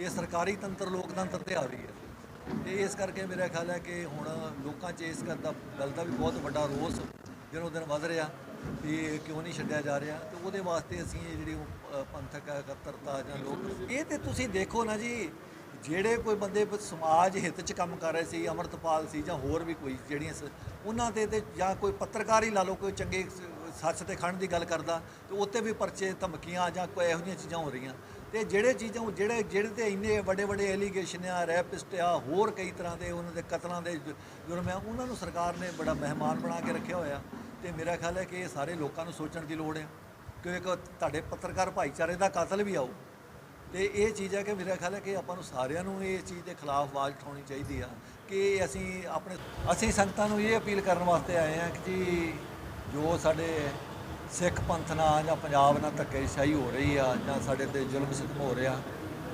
ਇਹ ਸਰਕਾਰੀ ਤੰਤਰ ਲੋਕਤੰਤਰ ਤੇ ਆ ਰਹੀ ਹੈ। ਤੇ ਇਸ ਕਰਕੇ ਮੇਰਾ ਖਿਆਲ ਹੈ ਕਿ ਹੁਣ ਲੋਕਾਂ 'ਚ ਇਸ ਗੱਲ ਦਾ ਗੱਲ ਦਾ ਵੀ ਬਹੁਤ ਵੱਡਾ ਰੋਸ ਦਿਨੋਂ ਦਿਨ ਵੱਧ ਰਿਹਾ ਵੀ ਕਿਉਂ ਨਹੀਂ ਛੱਡਿਆ ਜਾ ਰਿਹਾ। ਤੇ ਉਹਦੇ ਵਾਸਤੇ ਅਸੀਂ ਇਹ ਜਿਹੜੀ ਉਹ, ਅ, ਪੰਥਕ ਇਕੱਤਰਤਾ ਜਾਂ ਲੋਕ ਇਹ ਤੇ ਤੁਸੀਂ ਦੇਖੋ ਨਾ ਜੀ ਜਿਹੜੇ ਕੋਈ ਬੰਦੇ ਸਮਾਜ ਹਿੱਤ 'ਚ ਕੰਮ ਕਰ ਰਹੇ ਸੀ ਅਮਰਤਪਾਲ ਸੀ ਜਾਂ ਹੋਰ ਵੀ ਕੋਈ ਜਿਹੜੀਆਂ ਸ- ਉਹਨਾਂ ਤੇ ਤੇ ਜਾਂ ਕੋਈ ਪੱਤਰਕਾਰ ਹੀ ਲਾ ਲਓ ਕੋਈ ਚੰਗੇ ਸੱਚ ਤੇ ਖੜਨ ਦੀ ਗੱਲ ਕਰਦਾ ਤੇ ਉੱਤੇ ਵੀ ਪਰਚੇ ਧਮਕੀਆਂ ਜਾਂ ਕੋਈ ਇਹੋ ਜਿਹੀਆਂ ਚੀਜ਼ਾਂ ਹੋ ਰਹੀਆਂ। ਤੇ ਜਿਹੜੇ ਚੀਜ਼ਾਂ ਜਿਹੜੇ ਜਿਹੜੇ ਤੇ ਇੰਨੇ ਵੱਡੇ ਵੱਡੇ ਐਲੀਗੇਸ਼ਨ ਆ ਰੈਪਿਸਟ ਆ, ਹੋਰ ਕਈ ਤਰ੍ਹਾਂ ਦੇ ਉਹਨਾਂ ਦੇ ਕਤਲਾਂ ਦੇ ਜੁਰਮ ਆ, ਉਹਨਾਂ ਨੂੰ ਸਰਕਾਰ ਨੇ ਬੜਾ ਮਹਿਮਾਨ ਬਣਾ ਕੇ ਰੱਖਿਆ ਹੋਇਆ। ਤੇ ਮੇਰਾ ਖਿਆਲ ਹੈ ਕਿ ਇਹ ਸਾਰੇ ਲੋਕਾਂ ਨੂੰ ਸੋਚਣ ਦੀ ਲੋੜ ਹੈ ਕਿ ਇੱਕ ਤੁਹਾਡੇ ਪੱਤਰਕਾਰ ਭਾਈਚਾਰੇ ਦਾ ਕਤਲ ਵੀ ਆਊ ਤੇ ਇਹ ਚੀਜ਼ ਹੈ ਕਿ ਮੇਰਾ ਖਿਆਲ ਹੈ ਕਿ ਆਪਾਂ ਨੂੰ ਸਾਰਿਆਂ ਨੂੰ ਇਹ ਚੀਜ਼ ਦੇ ਖਿਲਾਫ ਆਵਾਜ਼ ਉਠਾਉਣੀ ਚਾਹੀਦੀ ਆ ਕਿ ਅਸੀਂ ਆਪਣੇ ਅਸੀਂ ਸੰਗਤਾਂ ਨੂੰ ਇਹ ਅਪੀਲ ਕਰਨ ਵਾਸਤੇ ਆਏ ਆ ਕਿ ਜੀ ਜੋ ਸਾਡੇ ਸਿੱਖ ਪੰਥ ਨਾਲ ਜਾਂ ਪੰਜਾਬ ਨਾਲ ਧੱਕੇਸ਼ਾਹੀ ਹੋ ਰਹੀ ਆ ਜਾਂ ਸਾਡੇ ਤੇ ਜ਼ੁਲਮ ਸਿੱਤਮ ਹੋ ਰਿਹਾ,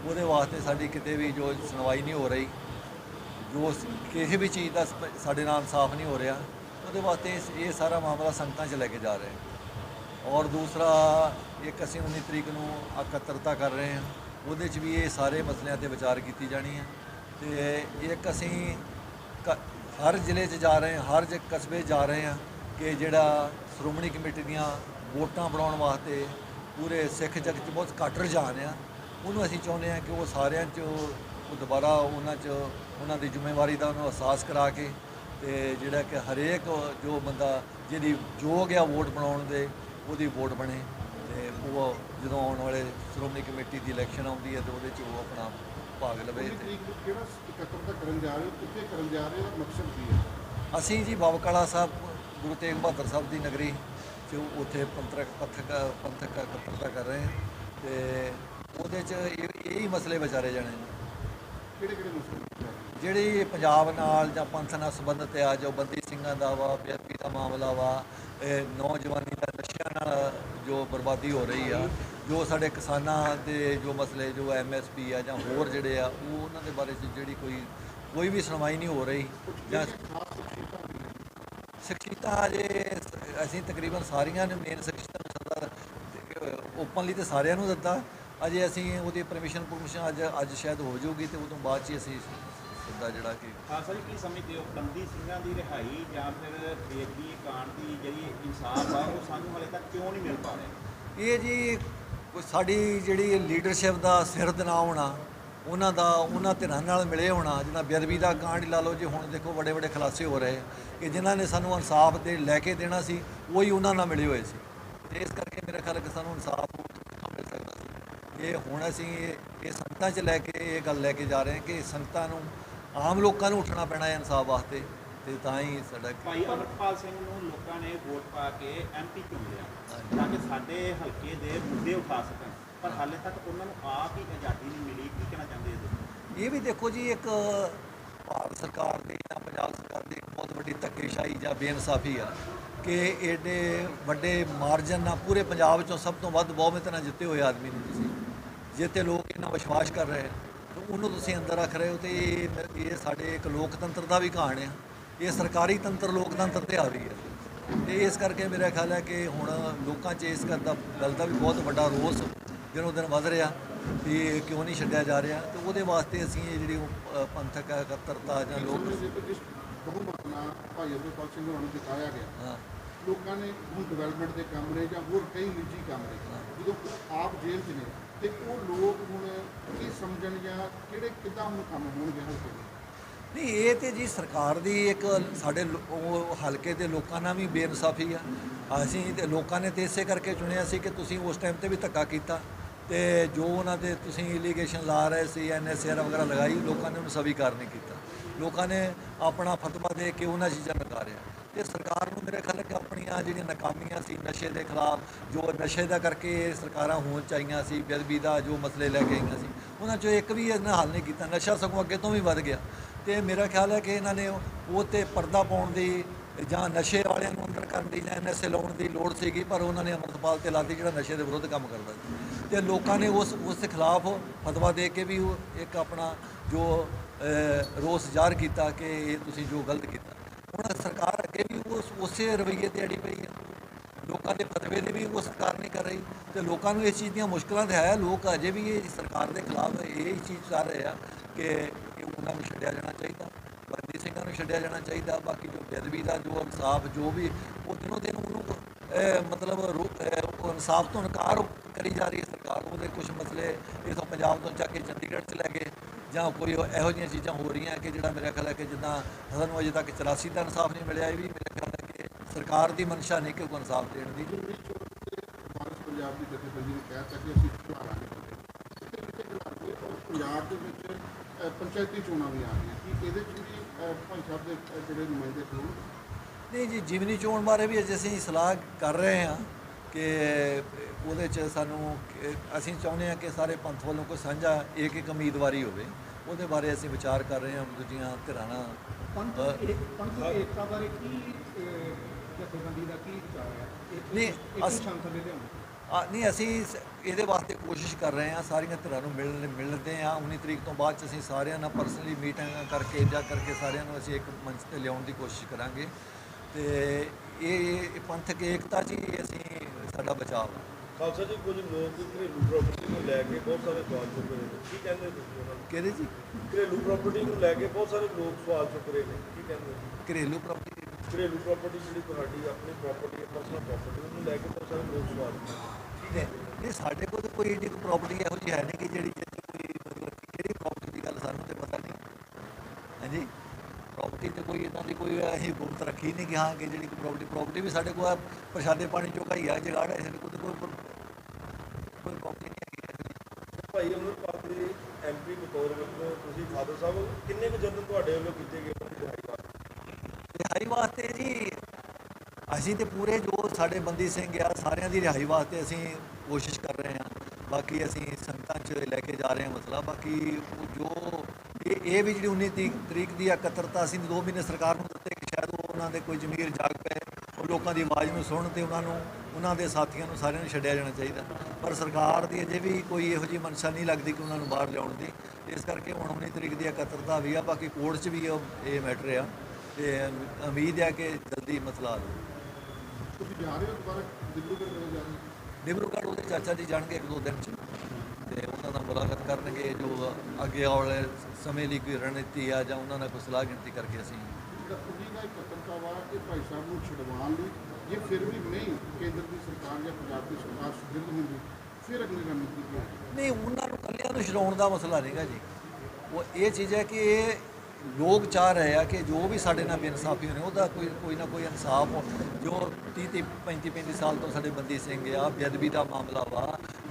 ਉਹਦੇ ਵਾਸਤੇ ਸਾਡੀ ਕਿਤੇ ਵੀ ਜੋ ਸੁਣਵਾਈ ਨਹੀਂ ਹੋ ਰਹੀ। ਜੋ ਕਿਸੇ ਵੀ ਚੀਜ਼ ਦਾ ਸਪ- ਸਾਡੇ ਨਾਲ ਇਨਸਾਫ ਨਹੀਂ ਹੋ ਰਿਹਾ, ਉਹਦੇ ਵਾਸਤੇ ਇਹ ਸਾਰਾ ਮਾਮਲਾ ਸੰਗਤਾਂ 'ਚ ਲੈ ਕੇ ਜਾ ਰਹੇ ਹਾਂ ਔਰ ਦੂਸਰਾ, ਇੱਕ ਅਸੀਂ 19 ਤਰੀਕ ਨੂੰ ਇਕੱਤਰਤਾ ਕਰ ਰਹੇ ਹਾਂ, ਉਹਦੇ 'ਚ ਵੀ ਇਹ ਸਾਰੇ ਮਸਲਿਆਂ ਤੇ ਵਿਚਾਰ ਕੀਤੀ ਜਾਣੀ ਹੈ ਤੇ ਇੱਕ ਅਸੀਂ ਕ- ਹਰ ਜ਼ਿਲ੍ਹੇ 'ਚ ਜਾ ਰਹੇ ਹਾਂ, ਹਰ ਜ, ਕਸਬੇ 'ਚ ਜਾ ਰਹੇ ਹਾਂ ਕਿ ਜਿਹੜਾ ਸ਼੍ਰੋਮਣੀ ਕਮੇਟੀ ਦੀਆਂ ਵੋਟਾਂ ਬਣਾਉਣ ਵਾਸਤੇ ਪੂਰੇ ਸਿੱਖ ਜਗਤ 'ਚ ਬਹੁਤ ਘੱਟ ਰੁਝਾਨ ਆ। ਉਹਨੂੰ ਅਸੀਂ ਚਾਹੁੰਦੇ ਹਾਂ ਕਿ ਉਹ ਸਾਰਿਆਂ 'ਚ ਉਹ ਦੁਬਾਰਾ ਉਹਨਾਂ 'ਚ ਉਹਨਾਂ ਦੀ ਜ਼ਿੰਮੇਵਾਰੀ ਦਾ ਉਹਨੂੰ ਅਹਿਸਾਸ ਕਰਾ ਕੇ ਤੇ ਜਿਹੜਾ ਕਿ ਹਰੇਕ ਜੋ ਬੰਦਾ ਜਿਹਦੀ ਯੋਗ ਆ ਵੋਟ ਬਣਾਉਣ ਦੇ ਉਹਦੀ ਵੋਟ ਬਣੇ ਤੇ ਉਹ ਜਦੋਂ ਆਉਣ ਵਾਲੇ ਸ਼੍ਰੋਮਣੀ ਕਮੇਟੀ ਦੀ ਇਲੈਕਸ਼ਨ ਆਉਂਦੀ ਹੈ ਤੇ ਉਹਦੇ 'ਚ ਉਹ ਆਪਣਾ ਭਾਗ ਲਵੇ ਤੇ ਕਿਹੜਾ ਇਕੱਤਰਤਾ ਕਰਨ ਜਾ ਰਹੇ ਹੋ? ਕਿੱਥੇ ਕਰਨ ਜਾ ਰਹੇ ਹੋ? ਮਕਸਦ ਕੀ ਹੈ? ਅਸੀਂ ਜੀ ਬਾਬਕਾਲਾ ਸਾਹਿਬ ਗੁਰੂ ਤੇਗ ਬਹਾਦਰ ਸਾਹਿਬ ਦੀ ਨਗਰੀ ਚ ਉੱਥੇ ਪੰਥਕ ਪਥਕ ਪੰਥਕ ਇਕੱਤਰਤਾ ਕਰ ਰਹੇ ਤੇ ਉਹਦੇ 'ਚ ਇਹ ਹੀ ਮਸਲੇ ਵਿਚਾਰੇ ਜਾਣੇ ਨੇ ਕਿਹੜੇ ਕਿਹੜੇ ਮਸਲੇ? ਜਿਹੜੀ ਪੰਜਾਬ ਨਾਲ ਜਾਂ ਪੰਥ ਨਾਲ ਸੰਬੰਧਿਤ ਆ ਜੋ ਬੰਦੀ ਸਿੰਘਾਂ ਦਾ ਵਾ ਬੇਅਦਬੀ ਦਾ ਮਾਮਲਾ ਵਾ ਇਹ ਨੌਜਵਾਨੀ ਦਾ ਨਸ਼ਿਆਂ ਨਾਲ ਜੋ ਬਰਬਾਦੀ ਹੋ ਰਹੀ ਆ ਜੋ ਸਾਡੇ ਕਿਸਾਨਾਂ ਦੇ ਜੋ ਮਸਲੇ ਜੋ ਐਮਐਸਪੀ ਆ ਜਾਂ ਹੋਰ ਜਿਹੜੇ ਆ ਉਹ ਉਹਨਾਂ ਦੇ ਬਾਰੇ 'ਚ ਜਿਹੜੀ ਕੋਈ ਕੋਈ ਵੀ ਸੁਣਵਾਈ ਨਹੀਂ ਹੋ ਰਹੀ ਜਾਂ ਸ਼ਖਸੀਅਤਾਂ ਅਜੇ ਅਸੀਂ ਤਕਰੀਬਨ ਸਾਰੀਆਂ ਨੇ ਮੇਨ ਸ਼ਖਸੀਅਤਾਂ ਨੂੰ ਸੱਦਾ ਓਪਨਲੀ ਤੇ ਸਾਰਿਆਂ ਨੂੰ ਦਿੱਤਾ। ਅਜੇ ਅਸੀਂ ਉਹਦੀ ਪਰਮਿਸ਼ਨ ਪਰਮਿਸ਼ਨ ਅੱਜ ਅੱਜ ਸ਼ਾਇਦ ਹੋ ਜਾਊਗੀ ਤੇ ਉਦੋਂ ਬਾਅਦ ਚ ਅਸੀਂ ਸੱਦਾ ਜਿਹੜਾ ਕਿ ਖਾਲਸਾ ਜੀ ਕੀ ਸਮਝਦੇ ਹੋ ਬੰਦੀ ਸਿੰਘਾਂ ਦੀ ਰਿਹਾਈ ਜਾਂ ਫਿਰ ਬੇਦੀ ਕਾਂਡ ਦੀ ਜਿਹੜੀ ਇਨਸਾਫ ਆ ਉਹ ਸਾਨੂੰ ਹਲੇ ਤੱਕ ਕਿਉਂ ਨਹੀਂ ਮਿਲ ਪਾ ਰਿਹਾ? ਇਹ ਜੀ ਸਾਡੀ ਜਿਹੜੀ ਲੀਡਰਸ਼ਿਪ ਦਾ ਸਿਰ ਦਨਾ ਹੋਣਾ ਉਹਨਾਂ ਦਾ, ਉਹਨਾਂ ਧਿਰਾਂ ਨਾਲ ਮਿਲੇ ਹੋਣਾ ਜਿਹਨਾਂ ਬੇਅਦਬੀ ਦਾ ਕਾਂਡ ਲਾ ਲਓ ਜੀ, ਹੁਣ ਦੇਖੋ ਵੱਡੇ ਵੱਡੇ ਖਲਾਸੇ ਹੋ ਰਹੇ। ਕਿ ਜਿਨ੍ਹਾਂ ਨੇ ਸਾਨੂੰ ਇਨਸਾਫ ਦੇ ਲੈ ਕੇ ਦੇਣਾ ਸੀ, ਉਹੀ ਉਹਨਾਂ ਨਾਲ ਮਿਲੇ ਹੋਏ ਸੀ। ਤੇ ਇਸ ਕਰਕੇ ਮੇਰਾ ਖਿਆਲ ਕਿ ਸਾਨੂੰ ਇਨਸਾਫ ਮਿਲ ਸਕਦਾ ਸੀ। ਇਹ ਹੁਣ ਅਸੀਂ ਇਹ ਇਹ ਸੰਗਤਾਂ 'ਚ ਲੈ ਕੇ ਇਹ ਗੱਲ ਲੈ ਕੇ ਜਾ ਰਹੇ ਹਾਂ ਕਿ ਸੰਗਤਾਂ ਨੂੰ, ਆਮ ਲੋਕਾਂ ਨੂੰ ਉੱਠਣਾ ਪੈਣਾ ਹੈ ਇਨਸਾਫ ਵਾਸਤੇ, ਤੇ ਤਾਂ ਹੀ ਸਾਡਾ ਭਾਈ ਅਮਰਪਾਲ ਸਿੰਘ ਨੂੰ ਲੋਕਾਂ ਨੇ ਵੋਟ ਪਾ ਕੇ ਐਮਪੀ ਚੁਣ ਲਿਆ, ਤਾਂ ਕਿ ਸਾਡੇ ਹਲਕੇ ਦੇ ਮੁੱਦੇ ਉਠਾ ਸਕਣ। ਪਰ ਹਾਲੇ ਤੱਕ ਉਹਨਾਂ ਨੂੰ ਆਪ ਹੀ ਆਜ਼ਾਦੀ ਨਹੀਂ ਮਿਲੀ, ਕੀ ਕਹਿਣਾ ਚਾਹੁੰਦੇ ਹੋ ਇਹ ਵੀ ਦੇਖੋ ਜੀ, ਇੱਕ ਭਾਰਤ ਸਰਕਾਰ ਦੀ ਜਾਂ ਪੰਜਾਬ ਸਰਕਾਰ ਦੀ ਇੱਕ ਬਹੁਤ ਵੱਡੀ ਧੱਕੇਸ਼ਾਹੀ ਜਾਂ ਬੇਇਨਸਾਫੀ ਆ ਕਿ ਏਡੇ ਵੱਡੇ ਮਾਰਜਨ ਨਾਲ ਪੂਰੇ ਪੰਜਾਬ ਵਿੱਚੋਂ ਸਭ ਤੋਂ ਵੱਧ ਬਹੁਮਤ ਨਾਲ ਜਿੱਤੇ ਹੋਏ ਆਦਮੀ ਨੂੰ ਤੁਸੀਂ। ਜਿੱਤੇ ਲੋਕ ਇਹਨਾਂ ਵਿਸ਼ਵਾਸ ਕਰ ਰਹੇ ਤੇ ਉਹਨੂੰ ਤੁਸੀਂ ਅੰਦਰ ਰੱਖ ਰਹੇ ਹੋ ਤੇ ਇਹ ਸਾਡੇ ਇੱਕ ਲੋਕਤੰਤਰ ਦਾ ਵੀ ਕਹਾਣ ਆ। ਇਹ ਸਰਕਾਰੀ ਤੰਤਰ ਲੋਕਤੰਤਰ ਤੇ ਆ ਰਹੀ ਹੈ। ਤੇ ਇਸ ਕਰਕੇ ਮੇਰਾ ਖਿਆਲ ਹੈ ਕਿ ਹੁਣ ਲੋਕਾਂ 'ਚ ਇਸ ਗੱਲ ਦਾ ਗੱਲ ਦਾ ਵੀ ਬਹੁਤ ਵੱਡਾ ਰੋਸ ਦਿਨੋਂ ਦਿਨ ਵੱਧ ਰਿਹਾ ਵੀ ਇਹ ਕਿਉਂ ਨਹੀਂ ਛੱਡਿਆ ਜਾ ਰਿਹਾ ਤੇ ਉਹਦੇ ਵਾਸਤੇ ਅਸੀਂ ਇਹ ਜਿਹੜੀ ਉਹ, ਪੰਥਕ ਇਕੱਤਰਤਾ ਜਾਂ ਲੋਕ ਸਮਝਦੇ ਕਿ ਜਿਸ ਬਹੁਮਤ ਨਾਲ ਭਾਈ ਅਮਰਪਾਲ ਸਿੰਘ ਹੋਰਾਂ ਨੂੰ ਜਿਤਾਇਆ ਗਿਆ। ਲੋਕਾਂ ਨੇ ਹੁਣ ਡਿਵੈਲਪਮੈਂਟ ਦੇ ਕੰਮ ਨੇ ਜਾਂ ਹੋਰ ਕਈ ਨਿੱਜੀ ਕੰਮ ਨੇ ਜਦੋਂ ਆਪ ਜੇਲ੍ਹ 'ਚ ਨੇ ਤੇ ਉਹ ਲੋਕ ਹੁਣ ਕੀ ਸਮਝਣ ਜਾਂ ਕਿਹੜੇ ਕਿੱਦਾਂ ਹੁਣ ਕੰਮ ਹੋਣਗੇ ਹਲਕੇ ਦੇ? ਨਹੀਂ ਇਹ ਤੇ ਜੀ ਸਰਕਾਰ ਦੀ ਇੱਕ ਸਾਡੇ ਹਲਕੇ ਦੇ ਲੋਕਾਂ ਨਾਲ ਵੀ ਬੇਇਨਸਾਫੀ ਆ। ਅਸੀਂ ਤੇ ਲੋਕਾਂ ਨੇ ਤੇ ਇਸੇ ਕਰਕੇ ਚੁਣਿਆ ਸੀ ਕਿ ਤੁਸੀਂ ਉਸ ਟਾਈਮ ਤੇ ਵੀ ਧੱਕਾ ਕੀਤਾ। ਤੇ ਜੋ ਉਹਨਾਂ 'ਤੇ ਤੁਸੀਂ ਇਲੀਗੇਸ਼ਨ ਲਾ ਰਹੇ ਸੀ ਐਨਐਸਆਰ ਵਗੈਰਾ ਲਗਾਈ, ਲੋਕਾਂ ਨੇ ਉਹਨੂੰ ਸਵੀਕਾਰ ਨਹੀਂ ਕੀਤਾ। ਲੋਕਾਂ ਨੇ ਆਪਣਾ ਫਤਵਾ ਦੇ ਕੇ ਉਹਨਾਂ ਚੀਜ਼ਾਂ ਨਕਾਰਿਆ ਤੇ ਸਰਕਾਰ ਨੂੰ ਮੇਰੇ ਖਿਆਲ ਹੈ ਕਿ ਆਪਣੀਆਂ ਜਿਹੜੀਆਂ ਨਾਕਾਮੀਆਂ ਸੀ, ਨਸ਼ੇ ਦੇ ਖਿਲਾਫ, ਜੋ ਨਸ਼ੇ ਦਾ ਕਰਕੇ ਇਹ ਸਰਕਾਰਾਂ ਹੋਣ ਚਾਹੀਆਂ ਸੀ, ਬੇਅਦਬੀ ਦਾ ਜੋ ਮਸਲੇ ਲੈ ਕੇ ਆਈਆਂ ਸੀ, ਉਹਨਾਂ ਚੋਂ ਇੱਕ ਵੀ ਇਹਨਾਂ ਹੱਲ ਨਹੀਂ ਕੀਤਾ। ਨਸ਼ਾ ਸਗੋਂ ਅੱਗੇ ਤੋਂ ਵੀ ਵੱਧ ਗਿਆ। ਤੇ ਮੇਰਾ ਖਿਆਲ ਹੈ ਕਿ ਇਹਨਾਂ ਨੇ ਉਹ ਤੇ ਪਰਦਾ ਪਾਉਣ ਦੀ ਜਾਂ ਨਸ਼ੇ ਵਾਲਿਆਂ ਨੂੰ ਅੰਦਰ ਕਰਨ ਦੀ ਜਾਂ ਐਨਐਸਏ ਲਾਉਣ ਦੀ ਲੋੜ ਸੀਗੀ, ਪਰ ਉਹਨਾਂ ਨੇ ਅਮਰਤਪਾਲ ਤੇ ਲਾਤੀ ਜਿਹੜਾ ਨਸ਼ੇ ਦੇ ਵਿਰੁੱਧ ਕੰਮ ਕਰਦਾ ਸੀ। ਤੇ ਲੋਕਾਂ ਨੇ ਉਸ ਉਸ ਦੇ ਖਿਲਾਫ ਫਤਵਾ ਦੇ ਕੇ ਵੀ ਉਹ ਇੱਕ ਆਪਣਾ ਜੋ ਰੋਸ ਜ਼ਾਹਰ ਕੀਤਾ ਕਿ ਇਹ ਤੁਸੀਂ ਜੋ ਗਲਤ ਕੀਤਾ। ਹੁਣ ਸਰਕਾਰ ਅੱਗੇ ਵੀ ਉਸ, ਉਸੇ ਰਵੱਈਏ ਤੇ ਅੜੀ ਪਈ ਹੈ। ਲੋਕਾਂ ਦੇ ਫਤਵੇ ਦੀ ਵੀ ਉਹ ਸਰਕਾਰ ਨਹੀਂ ਕਰ ਰਹੀ ਤੇ ਲੋਕਾਂ ਨੂੰ ਇਸ ਚੀਜ਼ ਦੀਆਂ ਮੁਸ਼ਕਲਾਂ ਤੇ ਹੈ। ਲੋਕ ਅਜੇ ਵੀ ਇਹ ਸਰਕਾਰ ਦੇ ਖਿਲਾਫ ਇਹ ਚੀਜ਼ ਕਰ ਰਹੇ ਆ ਕਿ ਉਹਨਾਂ ਨੂੰ ਛੱਡਿਆ ਜਾਣਾ ਚਾਹੀਦਾ। ਬੰਦੀ ਸਿੰਘਾਂ ਨੂੰ ਛੱਡਿਆ ਜਾਣਾ ਚਾਹੀਦਾ। ਬਾਕੀ ਜੋ ਬੇਅਦਬੀ ਦਾ ਜੋ ਇਨਸਾਫ, ਜੋ ਵੀ ਉਹ ਦਿਨੋਂ ਦਿਨ ਉਹਨੂੰ ਮਤਲਬ ਰੋ- ਉਹ ਇਨਸਾਫ ਤੋਂ ਇਨਕਾਰ ਕਰੀ ਜਾ ਰਹੀ ਹੈ ਸਰਕਾਰ ਉਹਦੇ ਕੁਝ ਮਸਲੇ ਇਥੋਂ ਪੰਜਾਬ ਤੋਂ ਚੱਕ ਕੇ ਚੰਡੀਗੜ੍ਹ ਚ ਲੈ ਗਏ ਜਾਂ ਕੋਈ ਇਹੋ ਜਿਹੀਆਂ ਚੀਜ਼ਾਂ ਹੋ ਰਹੀਆਂ ਕਿ ਜਿਹੜਾ ਮੇਰਾ ਖਿਆਲ ਹੈ ਕਿ ਜਿੱਦਾਂ ਸਾਨੂੰ ਅਜੇ ਤੱਕ 84 ਦਾ ਇਨਸਾਫ ਨਹੀਂ ਮਿਲਿਆ ਇਹ ਵੀ ਮੇਰੇ ਖਿਆਲ ਹੈ ਕਿ ਸਰਕਾਰ ਦੀ ਮਨਸ਼ਾ ਨਹੀਂ ਕਿ ਉਹ ਇਨਸਾਫ ਦੇਣ ਦੀ। ਪੰਜਾਬ ਦੀ ਜਥੇਬੰਦੀ ਨੇ ਕਹਿ ਅਸੀਂ ਵਿੱਚ ਪੰਜਾਬ ਦੇ ਵਿੱਚ ਪੰਚਾਇਤੀ ਚੋਣਾਂ ਵੀ ਆ ਰਹੀਆਂ। ਕੀ ਇਹਦੇ ਚ ਵੀ ਭਾਈ ਸਾਹਿਬ ਦੇ ਜਿਹੜੇ ਨੁਮਾਇੰਦੇ ਹੋਣ ਨਹੀਂ ਜੀ ਜਿਮਨੀ ਚੋਣ ਬਾਰੇ ਵੀ ਅੱਜ ਅਸੀਂ ਸਲਾਹ ਕਰ ਰਹੇ ਹਾਂ। ਕਿ ਉਹਦੇ 'ਚ ਸਾਨੂੰ ਅਸੀਂ ਚਾਹੁੰਦੇ ਹਾਂ ਕਿ ਸਾਰੇ ਪੰਥ ਵੱਲੋਂ ਕੋਈ ਸਾਂਝਾ ਇੱਕ ਇੱਕ ਉਮੀਦਵਾਰੀ ਹੋਵੇ ਉਹਦੇ ਬਾਰੇ ਅਸੀਂ ਵਿਚਾਰ ਕਰ ਰਹੇ ਹਾਂ ਦੂਜੀਆਂ ਧਿਰਾਂ ਨਾਲ। ਪੰਥ ਪੰਥ ਏਕਤਾ ਬਾਰੇ ਕੀ ਜਥੇਬੰਦੀ ਦਾ ਕੀ ਵਿਚਾਰ ਹੈ? ਨਹੀਂ, ਅਸ- ਸ਼ਾਂਤ ਦੇ ਲਿਆਉਣ ਆ, ਨਹੀਂ ਅਸੀਂ ਇਹਦੇ ਵਾਸਤੇ ਕੋਸ਼ਿਸ਼ ਕਰ ਰਹੇ ਹਾਂ ਸਾਰੀਆਂ ਧਿਰਾਂ ਨੂੰ ਮਿਲਣ ਮਿਲਦੇ ਹਾਂ। 19 ਤਰੀਕ ਤੋਂ ਬਾਅਦ ਚ ਅਸੀਂ ਸਾਰਿਆਂ ਨਾਲ ਪਰਸਨਲੀ ਮੀਟਿੰਗਾਂ ਕਰਕੇ ਜਾ ਕਰਕੇ ਸਾਰਿਆਂ ਨੂੰ ਅਸੀਂ ਇੱਕ ਮੰਚ ਤੇ ਲਿਆਉਣ ਦੀ ਕੋਸ਼ਿਸ਼ ਕਰਾਂਗੇ। ਤੇ ਇਹ ਪੰਥਕ ਏਕਤਾ ਜੀ ਅਸੀਂ ਸਾਡਾ ਬਚਾਅ ਵਾ। ਖਾਲਸਾ ਜੀ ਕੁਝ ਲੋਕ ਘਰੇਲੂ ਪ੍ਰਾਪਰਟੀ ਨੂੰ ਲੈ ਕੇ ਬਹੁਤ ਸਾਰੇ ਸਵਾਲ ਚੁੱਕ ਰਹੇ ਨੇ। ਕੀ ਕਹਿੰਦੇ ਤੁਸੀਂ ਉਹਨਾਂ ਨੂੰ? ਕਿਹਦੇ ਜੀ? ਘਰੇਲੂ ਪ੍ਰਾਪਰਟੀ ਨੂੰ ਲੈ ਕੇ ਬਹੁਤ ਸਾਰੇ ਲੋਕ ਸਵਾਲ ਚੁੱਕ ਰਹੇ ਨੇ। ਕੀ ਕਹਿੰਦੇ ਹੋ? ਘਰੇਲੂ ਪ੍ਰਾਪਰਟੀ ਘਰੇਲੂ ਪ੍ਰਾਪਰਟੀ ਜਿਹੜੀ ਤੁਹਾਡੀ ਆਪਣੀ ਪ੍ਰਾਪਰਟੀ ਹੈ ਪਰਸਨਲ ਪ੍ਰਾਪਰਟੀ ਉਹਨੂੰ ਲੈ ਕੇ ਬਹੁਤ ਸਾਰੇ ਲੋਕ ਸਵਾਲ ਚੁੱਕ ਰਹੇ ਨੇ। ਨਹੀਂ ਸਾਡੇ ਕੋਲ ਤਾਂ ਕੋਈ ਏਡੀ ਪ੍ਰਾਪਰਟੀ ਇਹੋ ਜਿਹੀ ਹੈ ਨਹੀਂ ਕਿ ਜਿਹੜੀ ਜਿਹਦੇ ਕੋਈ ਮਤਲਬ ਕਿ ਕਿਹੜੀ ਪ੍ਰਾਪਰਟੀ ਦੀ ਗੱਲ ਸਾਨੂੰ ਤੇ ਪਤਾ ਨਹੀਂ ਹਾਂਜੀ ਪ੍ਰਾਪਰਟੀ ਤੇ ਕੋਈ ਇਦਾਂ ਦੀ ਕੋਈ ਅਸੀਂ ਗੁਪਤ ਰੱਖੀ ਨਹੀਂ ਕਿ ਹਾਂ ਕਿ ਜਿਹੜੀ ਕੋਈ ਪ੍ਰਾਪਰਟੀ ਪ੍ਰਾਪਰਟੀ ਵੀ ਸਾਡੇ ਕੋਲ ਪ੍ਰਸ਼ਾਦੇ ਪਾਣੀ ਚੋਂ ਹੀ ਆ ਜਗਾੜ ਹੈ ਸਾਡੇ ਕੋਲ ਕੋਈ ਕੋਈ ਪ੍ਰਾਪਰਟੀ ਨਹੀਂ ਹੈਗੀ। ਭਾਈ ਅਮਰਪਾਲ ਦੇ ਐਮਪੀ ਬਤੌਰ ਵੱਲੋਂ ਤੁਸੀਂ ਫਾਦਰ ਸਾਹਿਬ ਕਿੰਨੇ ਕੁ ਯਤਨ ਤੁਹਾਡੇ ਵੱਲੋਂ ਕੀਤੇ ਗਏ ਰਿਹਾਈ ਵਾਸਤੇ ਜੀ ਅਸੀਂ ਤੇ ਪੂਰੇ ਜੋ ਸਾਡੇ ਬੰਦੀ ਸਿੰਘ ਆ ਸਾਰਿਆਂ ਦੀ ਰਿਹਾਈ ਵਾਸਤੇ ਅਸੀਂ ਕੋਸ਼ਿਸ਼ ਕਰ ਰਹੇ ਹਾਂ ਬਾਕੀ ਅਸੀਂ ਸੰਗਤਾਂ 'ਚ ਲੈ ਕੇ ਜਾ ਰਹੇ ਹਾਂ ਮਸਲਾ ਬਾਕੀ ਇਹ ਇਹ ਵੀ ਜਿਹੜੀ 19 ਤਰੀਕ- ਤਰੀਕ ਦੀ ਇਕੱਤਰਤਾ ਅਸੀਂ ਦੋ ਮਹੀਨੇ ਸਰਕਾਰ ਨੂੰ ਦਿੱਤੇ ਕਿ ਸ਼ਾਇਦ ਉਹ ਉਹਨਾਂ ਦੇ ਕੋਈ ਜ਼ਮੀਰ ਜਾਗ ਪਏ ਉਹ ਲੋਕਾਂ ਦੀ ਆਵਾਜ਼ ਨੂੰ ਸੁਣਨ ਤੇ ਉਹਨਾਂ ਨੂੰ ਉਹਨਾਂ ਦੇ ਸਾਥੀਆਂ ਨੂੰ ਸਾਰਿਆਂ ਨੂੰ ਛੱਡਿਆ ਜਾਣਾ ਚਾਹੀਦਾ। ਪਰ ਸਰਕਾਰ ਦੀ ਅਜੇ ਵੀ ਕੋਈ ਇਹੋ ਜਿਹੀ ਮਨਸ਼ਾ ਨਹੀਂ ਲੱਗਦੀ ਕਿ ਉਹਨਾਂ ਨੂੰ ਬਾਹਰ ਲਿਆਉਣ ਦੀ। ਇਸ ਕਰਕੇ ਹੁਣ 19 ਤਰੀਕ ਦੀ ਇਕੱਤਰਤਾ ਵੀ ਆ ਬਾਕੀ ਕੋਰਟ 'ਚ ਵੀ ਇਹ ਮੈਟਰ ਆ। ਤੇ ਉਮੀਦ ਹੈ ਕਿ ਜਲਦੀ ਮਸਲਾ ਹੱਲ ਤੁਸੀਂ ਜਾ ਰਹੇ ਹੋ ਦੁਬਾਰਾ? ਦਿੱਲੀ ਤੋਂ ਜਾ ਰਹੇ ਹੋ ਡਿਬਰੂਗੜ੍ਹ ਉਹਦੇ ਚਾਚਾ ਜੀ ਜਾਣਗੇ ਇੱਕ ਦੋ ਦਿਨ ਚ। ਨਾਲ ਮੁਲਾਕਾਤ ਕਰਨਗੇ ਜੋ ਅੱਗੇ ਆਉਣ ਵਾਲੇ ਸਮੇਂ ਲਈ ਕੋਈ ਰਣਨੀਤੀ ਆ ਜਾਂ ਉਹਨਾਂ ਨਾਲ ਕੋਈ ਸਲਾਹ ਗਿਣਤੀ ਕਰਕੇ ਅਸੀਂ ਉਹਦੀ ਦਾ ਇਕੱਤਰਤਾ ਵਾ ਕਿ ਭਾਈ ਸਾਹਿਬ ਨੂੰ ਛਡਵਾਉਣ ਲਈ ਜੇ ਫਿਰ ਵੀ ਨਹੀਂ ਕੇਂਦਰ ਦੀ ਸਰਕਾਰ ਜਾਂ ਪੰਜਾਬ ਦੀ ਸਰਕਾਰ ਸੁਦ੍ਰਿੜ ਹੁੰਦੀ ਫਿਰ ਅਗਲੀ ਰਣਨੀਤੀ ਕੀ ਹੋਵੇਗੀ ਨਹੀਂ ਉਹਨਾਂ ਨੂੰ ਕੱਲਿਆਂ ਨੂੰ ਛਡਾਉਣ ਦਾ ਮਸਲਾ ਨਹੀਂਗਾ ਜੀ ਉਹ ਇਹ ਚੀਜ਼ ਹੈ ਕਿ ਇਹ ਲੋਕ ਚਾਹ ਰਹੇ ਆ ਕਿ ਜੋ ਵੀ ਸਾਡੇ ਨਾਲ ਬੇਇਨਸਾਫੀ ਹੋਣੀ ਉਹਦਾ ਕੋਈ ਕੋਈ ਨਾ ਕੋਈ ਇਨਸਾਫ ਹੋ। ਜੋ 30 30 35 35 ਸਾਲ ਤੋਂ ਸਾਡੇ ਬੰਦੀ ਸਿੰਘ ਆ ਬੇਅਦਬੀ ਦਾ ਮਾਮਲਾ ਵਾ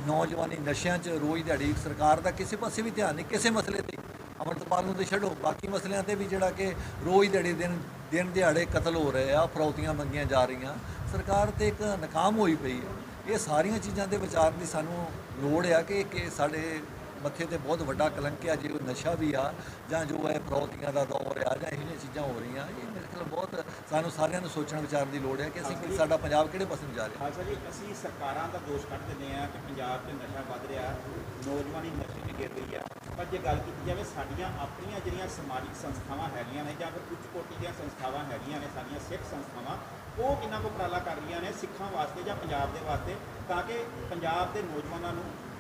ਨੌਜਵਾਨੀ ਨਸ਼ਿਆਂ 'ਚ ਰੋਜ਼ ਦਿਹਾੜੀ ਸਰਕਾਰ ਦਾ ਕਿਸੇ ਪਾਸੇ ਵੀ ਧਿਆਨ ਨਹੀਂ, ਕਿਸੇ ਮਸਲੇ ਤੇ। ਅਮਰਤਪਾਲ ਨੂੰ ਤੇ ਛੱਡੋ, ਬਾਕੀ ਮਸਲਿਆਂ ਤੇ ਵੀ ਜਿਹੜਾ ਕਿ ਰੋਜ਼ ਦਿਹਾੜੀ ਦਿਨ ਦਿਨ ਦਿਹਾੜੇ ਕਤਲ ਹੋ ਰਹੇ ਆ, ਫਰੌਤੀਆਂ ਮੰਗੀਆਂ ਜਾ ਰਹੀਆਂ। ਸਰਕਾਰ ਤੇ ਇੱਕ ਨਾਕਾਮ ਹੋਈ ਪਈ ਹੈ। ਇਹ ਸਾਰੀਆਂ ਚੀਜ਼ਾਂ ਦੇ ਵਿਚਾਰ ਦੀ ਸਾਨੂੰ ਲੋੜ ਆ ਕਿ ਕਿ ਸਾਡੇ ਮੱਥੇ ਤੇ ਬਹੁਤ ਵੱਡਾ ਕਲੰਕ ਆ ਜੇ ਉਹ ਨਸ਼ਾ ਵੀ ਆ ਜਾਂ ਜੋ ਹੈ ਫਰੌਤੀਆਂ ਦਾ ਦੌਰ ਆ ਜਾਂ ਇਹੋ ਜਿਹੀਆਂ ਚੀਜ਼ਾਂ ਹੋ ਰਹੀਆਂ ਇਹ ਮੇਰੇ ਖਿਆਲ ਬਹੁਤ ਸਾਨੂੰ ਸਾਰਿਆਂ ਨੂੰ ਸੋਚਣ ਵਿਚਾਰਨ ਦੀ ਲੋੜ ਹੈ ਕਿ ਅਸੀਂ ਸਾਡਾ ਪੰਜਾਬ ਕਿਹੜੇ ਪਾਸੇ ਨੂੰ ਜਾ ਰਿਹਾ। ਖਾਲਸਾ ਜੀ ਅਸੀਂ ਸਰਕਾਰਾਂ ਦਾ ਦੋਸ਼ ਕੱਢ ਦਿੰਦੇ ਆ ਕਿ ਪੰਜਾਬ 'ਚ ਨਸ਼ਾ ਵੱਧ ਰਿਹਾ ਨੌਜਵਾਨੀ ਨਸ਼ੇ 'ਚ ਗਿਰ ਰਹੀ ਆ। ਪਰ ਜੇ ਗੱਲ ਕੀਤੀ ਜਾਵੇ ਸਾਡੀਆਂ ਆਪਣੀਆਂ ਜਿਹੜੀਆਂ ਸਮਾਜਿਕ ਸੰਸਥਾਵਾਂ ਹੈਗੀਆਂ ਨੇ ਜਾਂ ਫਿਰ ਉੱਚ ਕੋਟੀ ਦੀਆਂ ਸੰਸਥਾਵਾਂ ਹੈਗੀਆਂ ਨੇ ਸਾਡੀਆਂ ਸਿੱਖ ਸੰਸਥਾਵਾਂ ਉਹ ਕਿੰਨਾ ਕੁ ਉਪਰਾਲਾ ਕਰ ਰਹੀਆਂ ਨੇ ਸਿੱਖਾਂ ਵਾਸਤੇ ਜਾਂ ਪੰਜਾਬ ਦੇ ਵਾਸਤੇ ਤਾਂ ਕਿ ਪੰਜਾਬ ਦੇ ਨੌਜਵਾਨਾਂ ਨੂੰ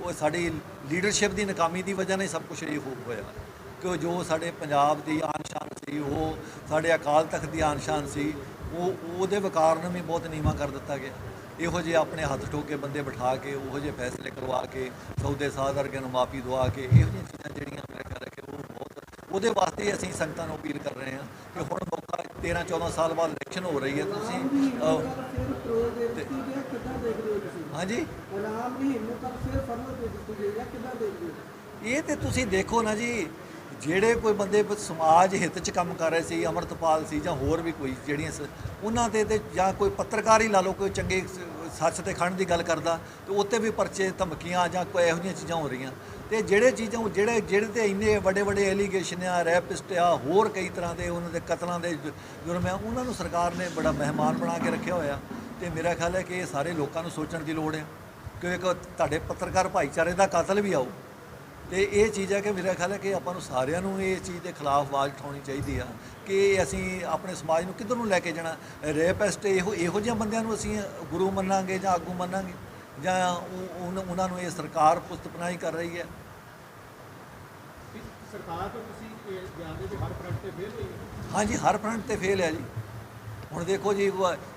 ਉਹ- ਸਾਡੀ ਲੀਡਰਸ਼ਿਪ ਦੀ ਨਾਕਾਮੀ ਦੀ ਵਜ੍ਹਾ ਨਾਲ ਸਭ ਕੁਝ ਇਹ ਹੋ ਹੋਇਆ। ਕਿ ਜੋ ਸਾਡੇ ਪੰਜਾਬ ਦੀ ਆਨ ਸ਼ਾਨ ਸੀ ਉਹ ਸਾਡੇ ਅਕਾਲ ਤਖਤ ਦੀ ਆਨ ਸ਼ਾਨ ਸੀ ਉਹ ਉਹਦੇ ਵਕਾਰ ਨੂੰ ਵੀ ਬਹੁਤ ਨੀਵਾਂ ਕਰ ਦਿੱਤਾ ਗਿਆ। ਇਹੋ ਜਿਹੇ ਆਪਣੇ ਹੱਥ ਠੋਕ ਕੇ ਬੰਦੇ ਬਿਠਾ ਕੇ ਉਹੋ ਜਿਹੇ ਫੈਸਲੇ ਕਰਵਾ ਕੇ ਸੌਦੇ ਸਾਧ ਵਰਗੇ ਨੂੰ ਮਾਫੀ ਦਵਾ ਕੇ ਇਹੋ ਜਿਹੀਆਂ ਚੀਜ਼ਾਂ ਜਿਹੜੀਆਂ ਮੇਰੇ ਖਿਆਲ ਹੈ ਕਿ ਉਹ ਬਹੁਤ ਉਹਦੇ ਵਾਸਤੇ ਅਸੀਂ ਸੰਗਤਾਂ ਨੂੰ ਅਪੀਲ ਕਰ ਰਹੇ ਹਾਂ ਕਿ ਹੁਣ ਮੌਕਾ 13 14 ਸਾਲ ਬਾਅਦ ਇਲੈਕਸ਼ਨ ਹੋ ਰਹੀ ਹੈ ਤੁਸੀਂ ਹਾਂਜੀ? ਰਾਮ ਹਿੰਮਤ ਇਹ ਤੇ ਤੁਸੀਂ ਦੇਖੋ ਨਾ ਜੀ, ਜਿਹੜੇ ਕੋਈ ਬੰਦੇ ਸਮਾਜ ਹਿੱਤ 'ਚ ਕੰਮ ਕਰ ਰਹੇ ਸੀ, ਅਮਰਤਪਾਲ ਸੀ ਜਾਂ ਹੋਰ ਵੀ ਕੋਈ ਜਿਹੜੀਆਂ ਸ- ਉਹਨਾਂ ਦੇ ਤੇ ਜਾਂ ਕੋਈ ਪੱਤਰਕਾਰ ਹੀ ਲਾ ਲਓ, ਕੋਈ ਚੰਗੇ ਸੱਚ ਤੇ ਖੰਡ ਦੀ ਗੱਲ ਕਰਦਾ, ਤੇ ਉੱਤੇ ਵੀ ਪਰਚੇ ਧਮਕੀਆਂ ਜਾਂ ਕੋਈ ਇਹੋ ਜਿਹੀਆਂ ਚੀਜ਼ਾਂ ਹੋ ਰਹੀਆਂ। ਤੇ ਜਿਹੜੇ ਚੀਜ਼ਾਂ ਜਿਹੜੇ ਜਿਹੜੇ ਤੇ ਇੰਨੇ ਵੱਡੇ ਵੱਡੇ ਐਲੀਗੇਸ਼ਨ ਆ ਰੈਪਿਸਟ ਆ, ਹੋਰ ਕਈ ਤਰ੍ਹਾਂ ਦੇ ਉਹਨਾਂ ਦੇ ਕਤਲਾਂ ਦੇ ਜੁਰਮ ਆ, ਉਹਨਾਂ ਨੂੰ ਸਰਕਾਰ ਨੇ ਬੜਾ ਮਹਿਮਾਨ ਬਣਾ ਕੇ ਰੱਖਿਆ ਹੋਇਆ। ਤੇ ਮੇਰਾ ਖਿਆਲ ਹੈ ਕਿ ਇਹ ਸਾਰੇ ਲੋਕਾਂ ਨੂੰ ਸੋਚਣ ਦੀ ਲੋੜ ਹੈ ਕਿ ਇੱਕ ਤੁਹਾਡੇ ਪੱਤਰਕਾਰ ਭਾਈਚਾਰੇ ਦਾ ਕਤਲ ਵੀ ਆਊ ਤੇ ਇਹ ਚੀਜ਼ ਹੈ ਕਿ ਮੇਰਾ ਖਿਆਲ ਹੈ ਕਿ ਆਪਾਂ ਨੂੰ ਸਾਰਿਆਂ ਨੂੰ ਇਹ ਚੀਜ਼ ਦੇ ਖਿਲਾਫ ਆਵਾਜ਼ ਉਠਾਉਣੀ ਚਾਹੀਦੀ ਆ ਕਿ ਅਸੀਂ ਆਪਣੇ ਸਮਾਜ ਨੂੰ ਕਿੱਧਰ ਨੂੰ ਲੈ ਕੇ ਜਾਣਾ। ਰੇਪਿਸਟ ਇਹੋ ਇਹੋ ਜਿਹੇ ਬੰਦਿਆਂ ਨੂੰ ਅਸੀਂ ਗੁਰੂ ਮੰਨਾਂਗੇ ਜਾਂ ਆਗੂ ਮੰਨਾਂਗੇ ਜਾਂ ਉਹ- ਉਹਨਾਂ ਨੂੰ ਇਹ ਸਰਕਾਰ ਪੁਸਤਪਨਾਹੀ ਕਰ ਰਹੀ ਹੈ। ਸਰਕਾਰ ਤੋਂ ਤੁਸੀਂ ਇਹ ਜਾਣਦੇ ਕਿ ਹਰ ਫਰੰਟ ਤੇ ਫੇਲ ਹੋਈ ਹੈ। ਹਾਂਜੀ ਹਰ ਫਰੰਟ ਤੇ ਫੇਲ ਹੈ ਜੀ। ਹੁਣ ਦੇਖੋ ਜੀ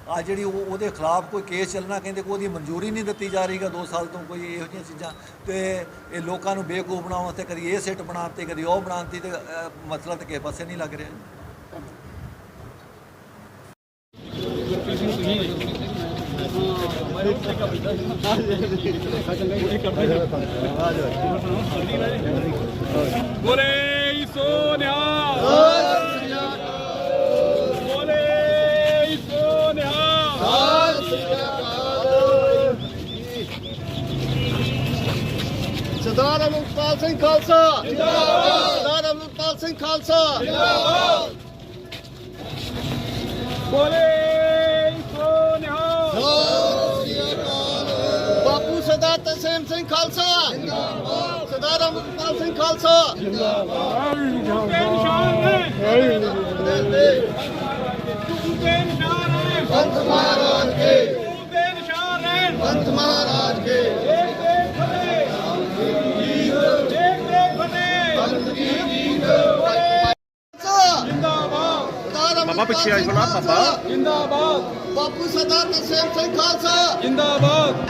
ਆ ਜਿਹੜੀ ਉਹਦੇ ਖਿਲਾਫ ਕੋਈ ਕੇਸ ਚੱਲਣਾ ਕਹਿੰਦੇ ਕੋਈ ਉਹਦੀ ਮਨਜ਼ੂਰੀ ਨਹੀਂ ਦਿੱਤੀ ਜਾ ਰਹੀਗਾ 2 ਸਾਲ ਤੋਂ ਕੋਈ ਇਹੋ ਜਿਹੀਆਂ ਚੀਜ਼ਾਂ। ਤੇ ਇਹ ਲੋਕਾਂ ਨੂੰ ਬੇਵਕੂਫ ਬਣਾਉਣ ਵਾਸਤੇ ਕਦੀ ਇਹ ਸਿੱਟ ਬਣਾਤੀ ਕਦੀ ਉਹ ਬਣਾਤੀ ਤੇ ਅ, ਮਸਲਾ ਤਾਂ ਕਿਸੇ ਪਾਸੇ ਨਹੀਂ ਲੱਗ ਰਿਹਾ। ਬੋਲੇ ਸੋਨਿਆ ਬੋਲੇ ਸੋਨਿਆ ਸਰਦਾਰ ਅਮਰਪਾਲ ਸਿੰਘ ਖਾਲਸਾ। ਜਿੰਦਾਬਾਦ ਸਰਦਾਰ ਅਮਰਪਾਲ ਸਿੰਘ ਖਾਲਸਾ। ਬੋਲੇ ਬਾਪੂ ਸਰਦਾਰ ਤਰਸੇਮ ਸਿੰਘ ਖਾਲਸਾ। ਜਿੰਦਾਬਾਦ ਸਰਦਾਰ ਅਮਰਪਾਲ ਸਿੰਘ ਖਾਲਸਾ। ਕੇ ਮਹਾਰਾਜ ਕੇ। ਬਾਬਾ ਪਿੱਛੇ ਆਈ ਥੋੜਾ ਬਾਬਾ। ਜਿੰਦਾਬਾਦ ਬਾਪੂ ਸਰਦਾਰ ਤਰਸੇਮ ਸਿੰਘ ਖਾਲਸਾ। ਜਿੰਦਾਬਾਦ।